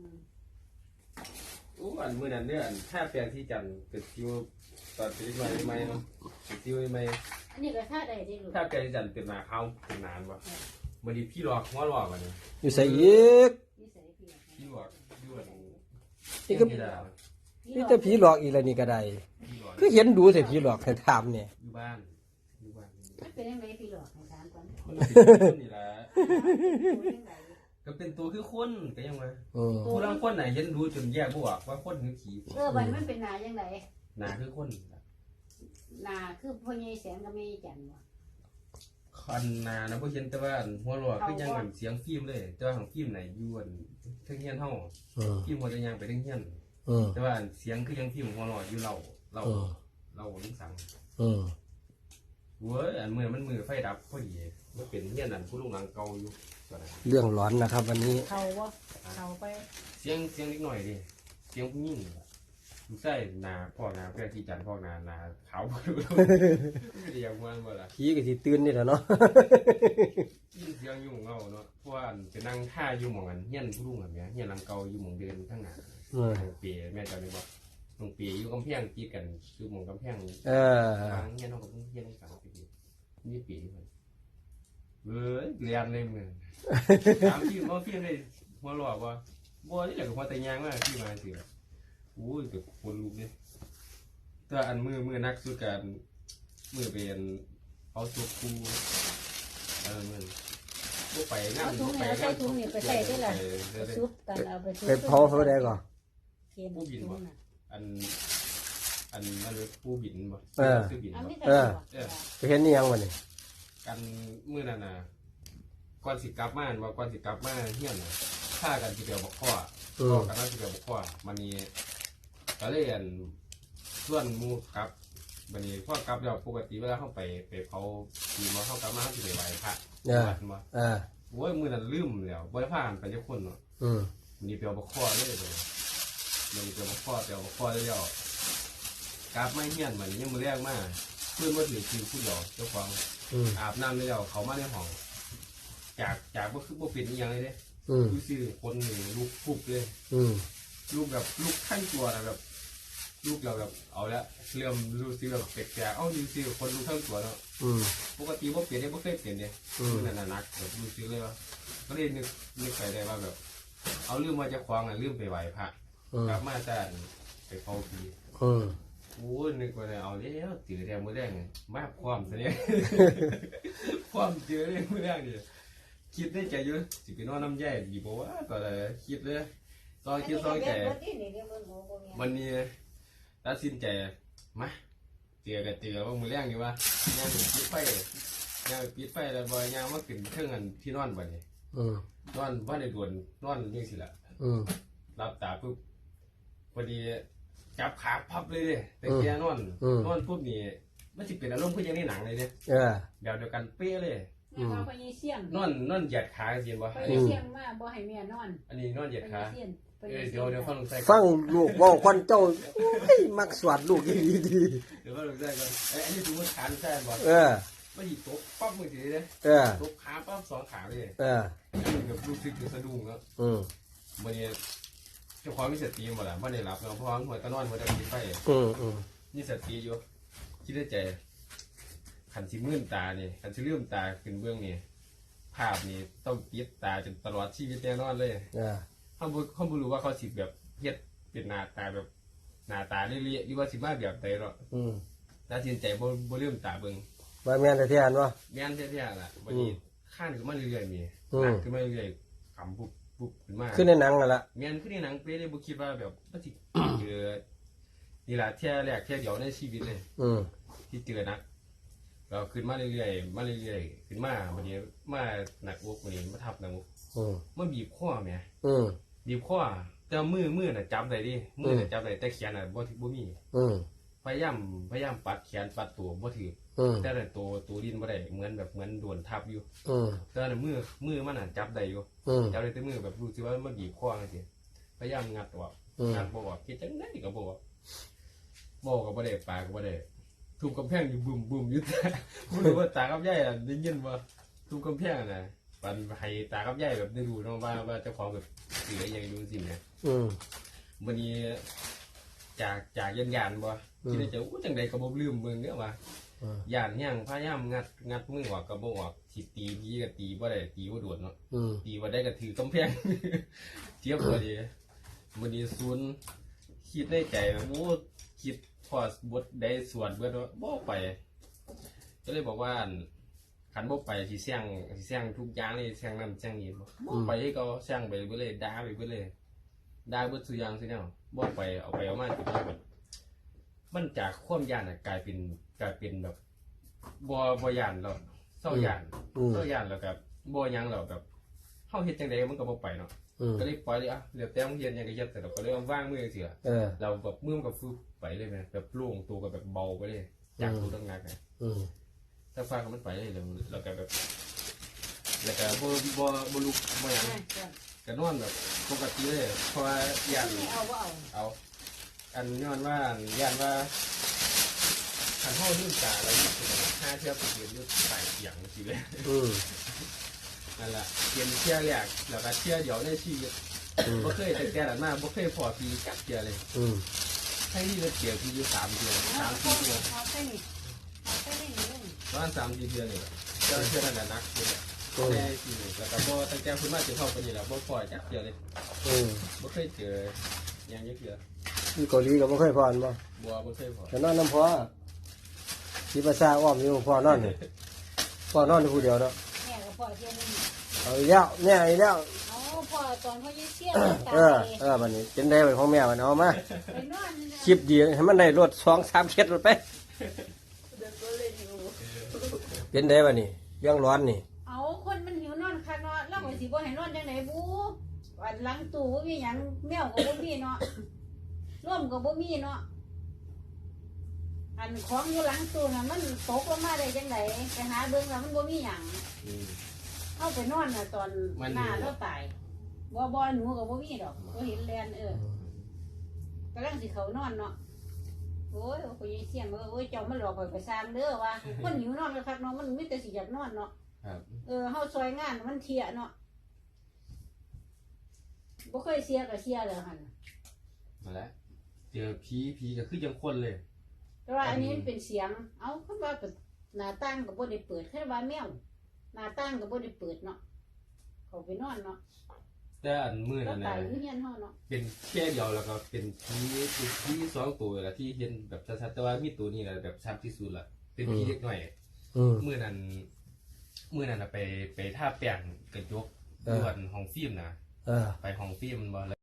อืมอู้อันมื้อนั้นเนี่ยอันท่าแปลงที่จันทร์เป็นซิวตอนเป็นใหม่ใหม่เนาะเป็นซิวใหม่อันนี้ก็ท่าใดได้ลูกท่าแปลงที่จันทร์เป็นหนาขาวเป็นนานบ่มื้อนี้พี่หลอกหัวหลอกอันนี้อยู่ใส่อีกนิสัยพี่พี่หลอกอยู่อันนี่ก็ที่ดานี่แต่ผีหลอกอีกแล้วนี่ก็ได้พี่หลอกคือเห็นดูแต่ผีหลอกให้ถามเนี่ยอยู่บ้านอยู่บ้านมันเป็นยังไงพี่หลอกให้ถามก่อนมันเป็นคนนี่ล่ะเป็นยังไง ก็เป็นตัวคือคนก็ยังว่าเออผู้ลางคนไหนะเห็นรู้จนแยกบ่ออกว่าคนหรือผีเออบัดมันเป็นนายังไงหนาคือคนนาคือพ่อใหญ่แสนกับแม่จันทร์ว่ะคันหนานะบ่เห็นแต่ว่าอันหัวหลอกคือยังแบบเสียงฟิล์มเลยแต่ว่าของฟิล์มไหนอยู่อันเทิงเฮียนเฮาเออฟิล์มบ่ได้ยังไปเทิงเฮียน เออ แต่ว่าอันเสียงคือยังฟิล์มหัวหลอกอยู่เราเราเออ เราลุงสังเออ เว้ยอันมือมันมือไฟดับพอดี มันเป็นเฮียนอันผู้ลุงหลังเก่าอยู่ตอนนั้นเรื่องหลอนนะครับ วันนี้เขาบ่เขาไปเสียงเสียงนิดหน่อยดิเสียงผู้หญิงลูกใส่หนาพ่อหนาเพื่อที่จันทร์พ่อหนาหนาขาวบ่รู้ไม่ได้อยังมันบ่ล่ะผีก็สิตื่นนี่แหละเนาะ ยินเสียงยุ่งเงาเนาะเพราะว่าอันไปนั่งท่าอยู่หมองอันเฮียนผู้ลุงแบบเนี้ยเฮียนหลังเก่าอยู่หมองเดินข้างหน้าเออทางเปียแม่เจำได้บ่ตรงเปียอยู่กำแพงติดกันคือหมองกำแพง เออ ทางเฮียนเฮากับเฮียนสามปีนี่ปีนี่มัน เว้ยเรียนเลยมึงถามพี่ว่าพี่ได้หัวหลอกว่าบ่นี่แหละก็หัวแต่ยางมาพี่มาสิล่ะโอ้ยแบบคนลุกเลยแต่อันมือมือนักสุดกันมือเป็นเอาสุกคูเออมือบ่ไปงานเอาถุงบ่นี่ไปเอาใส่งานถุงนี่ไปใส่ได้ล่ะเออไปเออซุปกันเอาไปซุปไปเผาเขาได้ก่อนเค็มผู้บินบ่ถุงน่ะอัน อันนั่นเลยผู้บินบ่เออ ซื้อบินอันบ่นี้เอแต่อบ่ไปเห็นนี่ยังวะนี่ กันมื้อนั้นน่ะก่อนสิกลับมาอันว่าก่อนสิกลับมาเฮียนน่ะฆ่ากันสิเดียวบ่ข้ออืก็มกันว่าสิเดียวบ่ข้อมันนี่ก็เลยอันส่วนหมู่กลับบัดนี้พอกลับแล้วปกติเวลาเฮาไปไปเผาปีมาเฮากลับมาเฮาสิไปไหว้พระเออวัดบ่เออโอ้ยมื้อนั้นลืมแล้วบ่ได้พากันไปจักคนเนาะ อืมมีเปียวบกคอเลยเลยมันมีเปียวบกคอเปียวบกคอเลยเดียวกราบไม่เฮี้ยนเหมือนยังมือแรกมาก เพื่อนมาถือคิวผู้เดียวเจ้าของอืมอาบน้ำเลยเดียวเขามาในห้อง จากจากว่าคือบ่เป็นอหย่างเลยเด้อืมดูสิคนหนึ่งลูกปุ๊บเลย อืมลูกแบบลูกขั้นตัวนะแบบ ลูกเราแบบเอาละเริ่มรู้สึกแบบแปลกๆเอ้าดูสิคนลูกขั้นตัวเนาะอืม ปกติบ่เปลี่ยนเนี่ยบ่เคยเปลี่ยนเนี่ยอืมมันน่ะหนักแบบรู้สึกเลยว่าก็เลยนึกนึกไปได้ว่าแบบ เอาลืมมาจะคว้างอะลืมไปไหวพระอืมกลับมาแต่ไปเฝ้าผีอืม โอ้ยนึกว่าเอาแล้วตื่นแรงมื้อแรงมาความซะเนี่ยความเจอเลยมื้อแรงนี่คิดในใจอยู่สิไปนอนน้ำแย่ดีบ่ว่าตอนนั้นคิดเลยตอนคิดตอนใจวันนี้ตัดสินใจมาเจอกันเจอว่ามื้อแรงนี่ว่าย่างไปปิดไฟย่างไปปิดไฟแล้วบ่ย่างมาขึ้นเครื่องอันที่นอนบัดนี้อืมนอนบ่ได้ด่วนนอนจังซี่ล่ะอืมรับตาปุ๊บพอดี จับขาพับเลยเด้แต่แกนอนอืม นอนปุ๊บนี่มันสิเป็นอารมณ์คือยังในหนังเลยเด้เออ แบบเดียวกันเป๊ะเลย แม่ว่าพ่อใหญ่เสี่ยงนอนนอนเหยียดขาจริงวะพ่อใหญ่เสี่ยงมาบ่ให้แม่นอนอันนี้นอนเหยียดพ่อใหขาญ่เสี่ยงพ่อใหเอญ่อเสี่เดี๋ยยวงเดี๋ยวฟังลงใส่ฟังลูกเว่าควันเจ้าโอ้ยมักสวัสดลูกดีดีเดี๋ยวฟังลงใส่ก่อนเอ้ยอันนี้ถือว่าขาใช่บ่เออ มันหยิบตกปั๊บมือถือเลยเออตกขาปั๊บสองขาเลยเออแบบรู้สึกถึงสะดุ้งแล้วอืมวันนี้ เจ้าของมีสติหมดละไม่ได้หลับเนาะเพราะว่าหัวตะนอนหัวตะกินไฟอืมอืมนี่สติอยู่คิดในใจขันสิมื่นตาเนี่ยขันสิลืมตาขึ้นเบื้องนี่ภาพนี่ต้องปิดตาจนตลอดชีวิตแน่นอนเลยเออเขาบ่เขาบ่รู้ว่าเขาสิแบบเฮ็ดเป็นหน้าตาแบบหน้าตาเละๆหรือว่าสิมาแบบใดหรอกอืมตัดสินใจบ่บ่ลืมตาเบิ่งมาแม่นแต่ที่อันวะแม่นแท้ๆล่ะวันนี้ข้านขึ้นมาเรื่อยๆมีอืมหนักขึ้นมาเรื่อยๆขำปุ๊บ ปุ๊บขึ้นมาขึ้นในหนังนั่นละแม่นขึ้นในหนังเป๊ะเลยบ่คิดว่าแบบมันสิเจอนี่ล่ะเที่ยแรกเที่ยเดียวในชีวิตเลย อืมที่เจอนะเราขึ้นมาเรื่อยๆมาเรื่อยๆขึ้นมาวันนี้มาหนักอกวันนี้มาทับหนักอกอืมมาบีบคอแหม่อืมบีบคอแต่มือมือน่ะจับได้ดิมือน่ะจับได้แต่แขนน่ะบ่ถึบ่มีอืม พยายามพยายามปัดแขนปัดตัวบ่ถืออืมแต่ละตัวตัวดินบ่ได้เหมือนแบบเหมือนโดนทับอยู่อืมแต่ละมือมือมันน่ะจับได้อยู่อืมจับได้แต่มือแบบรู้สึกว่ามันบีบคอจังซี่พยายามงัดออกอืมงัดบ่ออกคิดจังได๋ก็บ่ออกบ่ก็บ่ได้ปากก็บ่ได้ทุบกำแพงอยู่บึ้มบึ้มอยู่แต่บ่รู้ว่าตากับยายอะได้ยินบ่ทุบกำแพงน่ะปันให้ตากับยายแบบได้ดูเนาะว่าว่าเจ้าของแบบสื่อยังดูสิเนี่ยอืม วันนี้ จากจากยันยานบ่อืมคิดในใจอู้จังใดก็บ่ลืมเบิ่งเด้อว่าอ่าย่านยังพยายามงัดงัดมือออกก็บ่ออกสิตีพี่ก็ตีบ่ได้ตีบ่โดดเนาะอืมตีบ่ได้ก็ถือกำแพง เทียบพอดีวันนี้ศูนย์คิดในใจว่าโอ้คิดพอบทได้สวดเบิดว่าบ่ไป ก็เลยบอกว่าอั่นคันบ่ไปสิเสี่ยงสิเสี่ยงทุกอย่างเลยเสี่ยงนั้นเสี่ยงนี้บ่บ่ไปให้เขาเสี่ยงไปเบิดเลยด่าไปเบิดเลย ด่าเบิดสุอย่างซุแนวบ่ไปเอาไปเอามาจุดนี้แบบมันจากความย่านน่ะกลายเป็นกลายเป็นแบบบ่บ่ย่านแล้วเศร้าย่านอืมเศร้าย่านแล้วก็บ่หยังแล้วแบบเฮาเฮ็ดจังไดมันก็บ่ไปเนาะอืมก็เลยปล่อยเลยอะเดี๋ยวแต่ต้องเฮ็ดหยังก็เฮ็ดแต่เราก็เลยเอาว่างมือจังซี่ล่ะเออ เราแบบมือมันก็ฟึบไปเลยแม่แบบโล่งตัวก็แบบเบาไปเลยจากตัวตั้งหนักอะอืมถ้าฟ้าก็มันไปเลยแล้วแล้วก็แบบแล้วก็บ่บ่บ่ลุกบ่หยังไม่จ้ะ ก็นอนแบบปกติเลยเพราะว่าย่านไม่เอาว่าเอาเอา อันย้อนว่าย่านว่าคันเฮาลืมตาแล้วอยู่ตรงนั้นห้าเที่ยวไปยืนอยู่ใต้เตียงสิเลยอืมนั่นล่ะเรียนเที่ยวแรกแล้วก็เที่ยวเดียวในชีวิตอืมบ่เคยตั้งแต่นั้นมาบ่เคยพอปีจักเที่ยวเลยอืมให้ที่เราเกี่ยวที่อยู่สามเดือนเอาสามเอาสี่เดือนเอาไปนี่เอาไปนี่นี่ประมาณสามสี่เดือนนี่แหละเจ้าเชื่อนั่นแหละนักเลย อืมแน่ที่นี่แล้วก็บ่ตั้งแต่คุณมาถึงเข้าไปนี่แหละบ่ปล่อยจักเดียวเลยอืมบ่เคยเจอหยังเยอะเดียวที่เกาหลีก็บ่เคยพรบ่บัวบ่เคยพอแต่นอนน้ำพ่อที่ภาษาอ้อมอยู่พ่อนอนนี่พ่อนอนอยู่ผู้เดียวเนาะแม่กับพ่อเที่ยวนี่เอาอีกแล้วแม่อีกแล้ว เอาพ่อตอนเขายิ่งเชี่ยตาเออ เออบัดนี้เป็นได้เป็นของแม่บัดนี้เอามาไปนอนนี่นะคลิปดีให้มันได้รถสองสามเคสรถไป เดินก็เลยอยู่เป็นได้บัดนี้เรื่องร้อนนี่เอาคนมันหิวนอนคักเนาะแล้วก็สิบ่ให้นอนจังไดบู วันหลังตู้บ่มีหยังแมวก็บ่มีเนาะร่วมก็บ่มีเนาะอันของอยู่หลังตู้น่ะมันตกลงมาได้จังไดไปหาเบิ่งแล้วมันบ่มีหยังอืมเข้าไปนอนน่ะตอนมันหน้าอยู่ เราตายบ่บ่หนูก็บ่มีดอกบ่เห็นแลนเออ กำลังสิเขานอนเนาะ โอ้ยโอ้ยเสียงเอ้ยโอ้ยเจ้ามันหลอกข่อยไปสร้างเด้อว่า คนหิวนอนคักเนาะมันมีแต่สิอยากนอนเนาะ ครับ เออเฮาซอยงานมันเที่ยเนาะ บ่เคยเสียก็เสียแล้วหั่นมาแล้วเจอผีผีก็คือจังคนเลย แต่ว่าอันนี้มันเป็นเสียง เอ้าคันว่าเป็นหน้าต่างก็บ่ได้เปิดคันว่าแมวหน้าต่างก็บ่ได้เปิดเนาะเขาไปนอนเนาะแต่อันมื้อเรานั้นตาน่ะยอยู่เฮียนเฮาเนาะเป็นแค่เดียวแล้วก็เป็นผีเป็นผีสองตัวแหละที่เห็นแบบชัดๆแต่ว่ามีตัวนี้แหละแบบชัดที่สุดละเป็นผีเล็กน้อย อืม มื่อนั้นมื่อนั้นน่ะไปไปท่าแป้งกระจกเออ ด่วนห้องฟิล์มนะเออ ไปห้องฟิล์มมันบ่